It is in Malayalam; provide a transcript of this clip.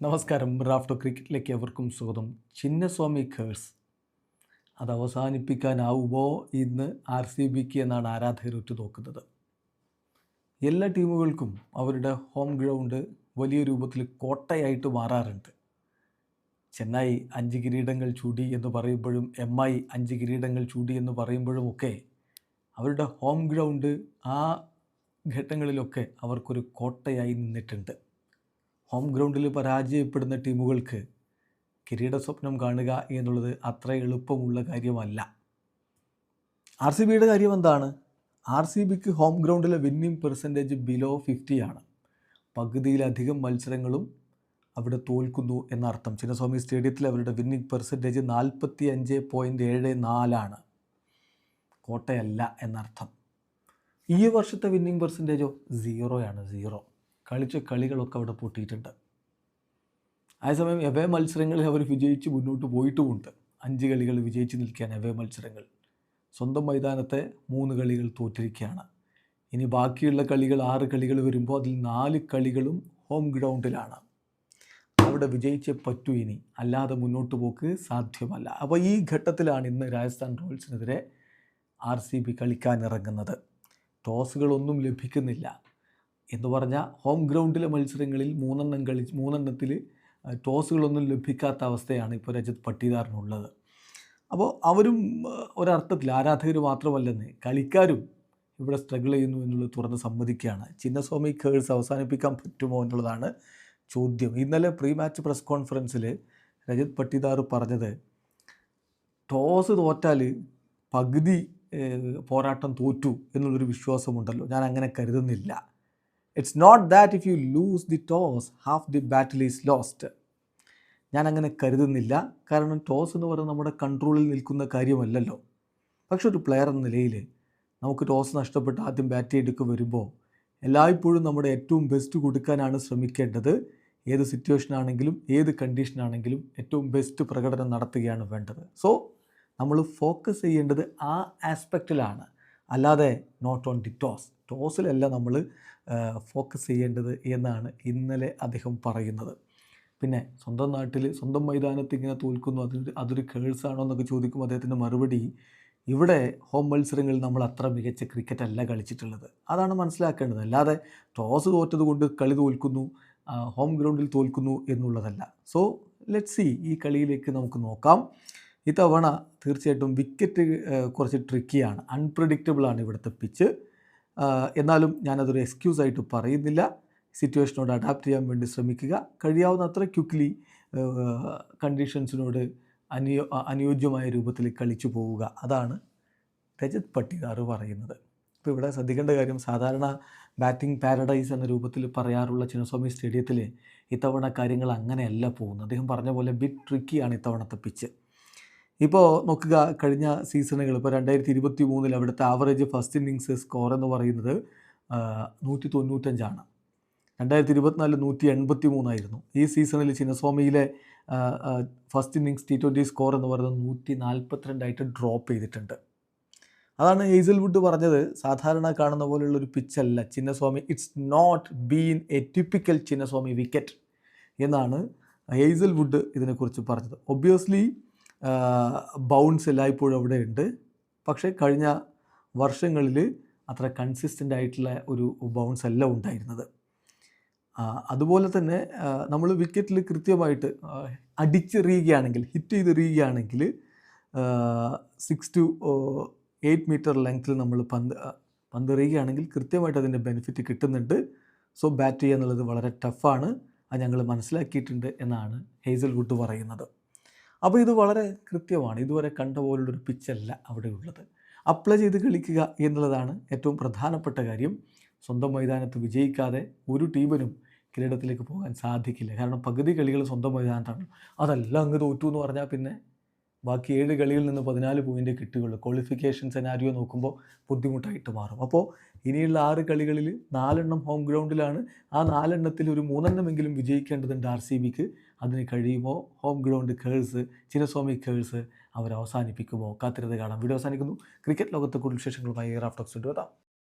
നമസ്കാരം. റാഫ്റ്റോ ക്രിക്കറ്റിലേക്ക് എവർക്കും സ്വാഗതം. ചിന്നസ്വാമി കേഴ്സ് അത് അവസാനിപ്പിക്കാനാവുമോ ഇന്ന് ആർ സി ബിക്ക് എന്നാണ് ആരാധകർ ഉറ്റുനോക്കുന്നത്. എല്ലാ ടീമുകൾക്കും അവരുടെ ഹോം ഗ്രൗണ്ട് വലിയ രൂപത്തിൽ കോട്ടയായിട്ട് മാറാറുണ്ട്. ചെന്നൈ അഞ്ച് കിരീടങ്ങൾ ചൂടി എന്ന് പറയുമ്പോഴും എം ഐ അഞ്ച് കിരീടങ്ങൾ ചൂടി എന്ന് പറയുമ്പോഴും ഒക്കെ അവരുടെ ഹോം ഗ്രൗണ്ട് ആ ഘട്ടങ്ങളിലൊക്കെ അവർക്കൊരു കോട്ടയായി നിന്നിട്ടുണ്ട്. ഹോം ഗ്രൗണ്ടിൽ പരാജയപ്പെടുന്ന ടീമുകൾക്ക് കിരീട സ്വപ്നം കാണുക എന്നുള്ളത് അത്ര എളുപ്പമുള്ള കാര്യമല്ല. ആർ സി ബിയുടെ കാര്യം എന്താണ്? ആർ സി ബിക്ക് ഹോം ഗ്രൗണ്ടിലെ വിന്നിംഗ് പെർസെന്റേജ് ബിലോ ഫിഫ്റ്റിയാണ് പകുതിയിലധികം മത്സരങ്ങളും അവിടെ തോൽക്കുന്നു എന്നർത്ഥം. ചിന്നസ്വാമി സ്റ്റേഡിയത്തിൽ അവരുടെ വിന്നിംഗ് പെർസെന്റേജ് നാൽപ്പത്തി അഞ്ച് പോയിന്റ് ഏഴ് നാലാണ് കോട്ടയല്ല എന്നർത്ഥം. ഈ വർഷത്തെ വിന്നിംഗ് പെർസെന്റേജോ സീറോയാണ് സീറോ കളിച്ച കളികളൊക്കെ അവിടെ പൊട്ടിയിട്ടുണ്ട്. അതേസമയം എവേ മത്സരങ്ങളിൽ അവർ വിജയിച്ച് മുന്നോട്ട് പോയിട്ടുമുണ്ട്. അഞ്ച് കളികൾ വിജയിച്ച് നിൽക്കുകയാണ് എവേ മത്സരങ്ങൾ. സ്വന്തം മൈതാനത്തെ മൂന്ന് കളികൾ തോറ്റിരിക്കുകയാണ്. ഇനി ബാക്കിയുള്ള കളികൾ ആറ് കളികൾ വരുമ്പോൾ അതിൽ നാല് കളികളും ഹോം ഗ്രൗണ്ടിലാണ് അവിടെ വിജയിച്ചേ പറ്റൂ ഇനി. അല്ലാതെ മുന്നോട്ട് പോക്ക് സാധ്യമല്ല. അപ്പോൾ ഈ ഘട്ടത്തിലാണ് ഇന്ന് രാജസ്ഥാൻ റോയൽസിനെതിരെ ആർ സി ബി കളിക്കാനിറങ്ങുന്നത് ടോസുകളൊന്നും ലഭിക്കുന്നില്ല. എന്ന് പറഞ്ഞാൽ ഹോം ഗ്രൗണ്ടിലെ മത്സരങ്ങളിൽ മൂന്നെണ്ണം കളി മൂന്നെണ്ണത്തിൽ ടോസുകളൊന്നും ലഭിക്കാത്ത അവസ്ഥയാണ് ഇപ്പോൾ രജത് പട്ടീദാറിനുള്ളത്. അപ്പോൾ അവരും ഒരർത്ഥത്തിൽ ആരാധകർ മാത്രമല്ലെന്ന് കളിക്കാരും ഇവിടെ സ്ട്രഗിൾ ചെയ്യുന്നു എന്നുള്ളത് തുറന്ന് സമ്മതിക്കുകയാണ്. ചിന്നസ്വാമി കേഴ്സ് അവസാനിപ്പിക്കാൻ പറ്റുമോ എന്നുള്ളതാണ് ചോദ്യം. ഇന്നലെ പ്രീ മാച്ച് പ്രസ് കോൺഫറൻസിൽ രജത് പട്ടിദാർ പറഞ്ഞത് ടോസ് തോറ്റാൽ പകുതി പോരാട്ടം തോറ്റു എന്നുള്ളൊരു വിശ്വാസമുണ്ടല്ലോ. ഞാൻ അങ്ങനെ കരുതുന്നില്ല. It's not that if you lose the toss half the battle is lost ഞാൻ അങ്ങനെ കരുതുന്നില്ല. കാരണം ടോസ് എന്ന് പറയുന്നത് നമ്മുടെ കൺട്രോളിൽ നിൽക്കുന്ന കാര്യമല്ലല്ലോ. പക്ഷെ ഒരു പ്ലെയർ എന്ന നിലയിൽ നമുക്ക് ടോസ് നഷ്ടപ്പെട്ട് ആദ്യം ബാറ്റ് ചെയ്തൊക്കെ വരുമ്പോൾ എല്ലായ്പ്പോഴും നമ്മുടെ ഏറ്റവും ബെസ്റ്റ് കൊടുക്കാനാണ് ശ്രമിക്കേണ്ടത്. ഏത് സിറ്റുവേഷൻ ആണെങ്കിലും ഏത് കണ്ടീഷൻ ആണെങ്കിലും ഏറ്റവും ബെസ്റ്റ് പ്രകടനം നടത്തുകയാണ് വേണ്ടത്. സോ നമ്മൾ ഫോക്കസ് ചെയ്യേണ്ടത് ആ ആസ്പെക്റ്റിലാണ് അല്ലാതെ നോട്ട് ഓൺ ദി ടോസ് ടോസിലല്ല നമ്മൾ ഫോക്കസ് ചെയ്യേണ്ടത് എന്നാണ് ഇന്നലെ അദ്ദേഹം പറയുന്നത്. പിന്നെ സ്വന്തം നാട്ടിൽ സ്വന്തം മൈതാനത്ത് ഇങ്ങനെ തോൽക്കുന്നു അതൊരു അതൊരു കേഴ്സാണോ എന്നൊക്കെ ചോദിക്കും അദ്ദേഹത്തിന്റെ മറുപടി. ഇവിടെ ഹോം മത്സരങ്ങളിൽ നമ്മൾ അത്ര മികച്ച ക്രിക്കറ്റ് അല്ല കളിച്ചിട്ടുള്ളത്. അതാണ് മനസ്സിലാക്കേണ്ടത്. അല്ലാതെ ടോസ് തോറ്റത് കൊണ്ട് കളി തോൽക്കുന്നു ഹോം ഗ്രൗണ്ടിൽ തോൽക്കുന്നു എന്നുള്ളതല്ല. സോ ലെറ്റ് സി ഈ കളിയിലേക്ക് നമുക്ക് നോക്കാം. ഇത്തവണ തീർച്ചയായിട്ടും വിക്കറ്റ് കുറച്ച് ട്രിക്കിയാണ് അൺപ്രഡിക്റ്റബിളാണ് ഇവിടുത്തെ പിച്ച് എന്നാലും ഞാനതൊരു എക്സ്ക്യൂസ് ആയിട്ട് പറയുന്നില്ല. സിറ്റുവേഷനോട് അഡാപ്റ്റ് ചെയ്യാൻ വേണ്ടി ശ്രമിക്കുക. കഴിയാവുന്ന അത്ര ക്വിക്ക്ലി കണ്ടീഷൻസിനോട് അനുയോ അനുയോജ്യമായ രൂപത്തിൽ കളിച്ചു പോവുക. അതാണ് രജത് പട്ടികാർ പറയുന്നത്. ഇപ്പോൾ ഇവിടെ ശ്രദ്ധിക്കേണ്ട കാര്യം സാധാരണ ബാറ്റിംഗ് പാരഡൈസ് എന്ന രൂപത്തിൽ പറയാറുള്ള ചിന്നസ്വാമി സ്റ്റേഡിയത്തിൽ ഇത്തവണ കാര്യങ്ങൾ അങ്ങനെയല്ല പോകുന്നത്. അദ്ദേഹം പറഞ്ഞ പോലെ ബിഗ് ട്രിക്കിയാണ് ഇത്തവണത്തെ പിച്ച് ഇപ്പോൾ നോക്കുക കഴിഞ്ഞ സീസണുകൾ ഇപ്പോൾ രണ്ടായിരത്തി ഇരുപത്തി മൂന്നിൽ അവിടുത്തെ ആവറേജ് ഫസ്റ്റ് ഇന്നിങ്സ് സ്കോർ എന്ന് പറയുന്നത് നൂറ്റി തൊണ്ണൂറ്റഞ്ചാണ് രണ്ടായിരത്തി ഇരുപത്തിനാല് നൂറ്റി എൺപത്തി മൂന്നായിരുന്നു ഈ സീസണിൽ ചിന്നസ്വാമിയിലെ first innings T twenty score എന്ന് പറയുന്നത് നൂറ്റി നാൽപ്പത്തിരണ്ടായിട്ട് ഡ്രോപ്പ് ചെയ്തിട്ടുണ്ട്. അതാണ് ഹേസൽവുഡ് പറഞ്ഞത് സാധാരണ കാണുന്ന പോലെയുള്ള ഒരു പിച്ചല്ല Chinnaswamy it's not been a typical Chinnaswamy wicket എന്നാണ് ഹേസൽവുഡ് ഇതിനെക്കുറിച്ച് പറഞ്ഞത്. ഒബ്വിയസ്ലി ബൗൺസ് എല്ലായ്പ്പോഴും അവിടെ ഉണ്ട്. പക്ഷേ കഴിഞ്ഞ വർഷങ്ങളിൽ അത്ര കൺസിസ്റ്റന്റ് ആയിട്ടുള്ള ഒരു ബൗൺസ് അല്ല ഉണ്ടായിരുന്നത്. അതുപോലെ തന്നെ നമ്മൾ വിക്കറ്റിൽ കൃത്യമായിട്ട് അടിച്ചെറിയുകയാണെങ്കിൽ ഹിറ്റ് ചെയ്തെറിയുകയാണെങ്കിൽ സിക്സ് ടു എയ്റ്റ് മീറ്റർ ലെങ്ത്തിൽ നമ്മൾ പന്ത് പന്തെറിയുകയാണെങ്കിൽ കൃത്യമായിട്ട് അതിന്റെ ബെനിഫിറ്റ് കിട്ടുന്നുണ്ട്. സോ ബാറ്റ് ചെയ്യുക എന്നുള്ളത് വളരെ ടഫാണ് അത് ഞങ്ങൾ മനസ്സിലാക്കിയിട്ടുണ്ട് എന്നാണ് ഹേസൽ വുഡ് പറയുന്നത്. അപ്പോൾ ഇത് വളരെ കൃത്യമാണ്. ഇതുവരെ കണ്ട പോലുള്ളൊരു പിച്ചല്ല അവിടെ ഉള്ളത് അപ്ലൈ ചെയ്ത് കളിക്കുക എന്നുള്ളതാണ് ഏറ്റവും പ്രധാനപ്പെട്ട കാര്യം. സ്വന്തം മൈതാനത്ത് വിജയിക്കാതെ ഒരു ടീമിനും കിരീടത്തിലേക്ക് പോകാൻ സാധിക്കില്ല. കാരണം പകുതി കളികൾ സ്വന്തം മൈതാനത്താണ്. അതെല്ലാം അങ്ങ് തോറ്റു എന്ന് പറഞ്ഞാൽ പിന്നെ ബാക്കി ഏഴ് കളിയിൽ നിന്ന് പതിനാല് പോയിന്റ് കിട്ടുകയുള്ളൂ ക്വാളിഫിക്കേഷൻ സെനാരിയോ നോക്കുമ്പോൾ ബുദ്ധിമുട്ടായിട്ട് മാറും. അപ്പോൾ ഇനിയുള്ള ആറ് കളികളിൽ നാലെണ്ണം ഹോം ഗ്രൗണ്ടിലാണ് ആ നാലെണ്ണത്തിൽ ഒരു മൂന്നെണ്ണമെങ്കിലും വിജയിക്കേണ്ടതുണ്ട് ആർ സി ബിക്ക് അതിന് കഴിയുമോ? Home ground curse Chinnaswamy curse അവർ അവസാനിപ്പിക്കുമോ കാത്തിരുന്ന് കാണാം. വീഡിയോ അവസാനിക്കുന്നു. ക്രിക്കറ്റ് ലോകത്തെ കൂടുതൽ വിശേഷങ്ങളുമായി റാഫ്റ്റോക്സ് എത്താം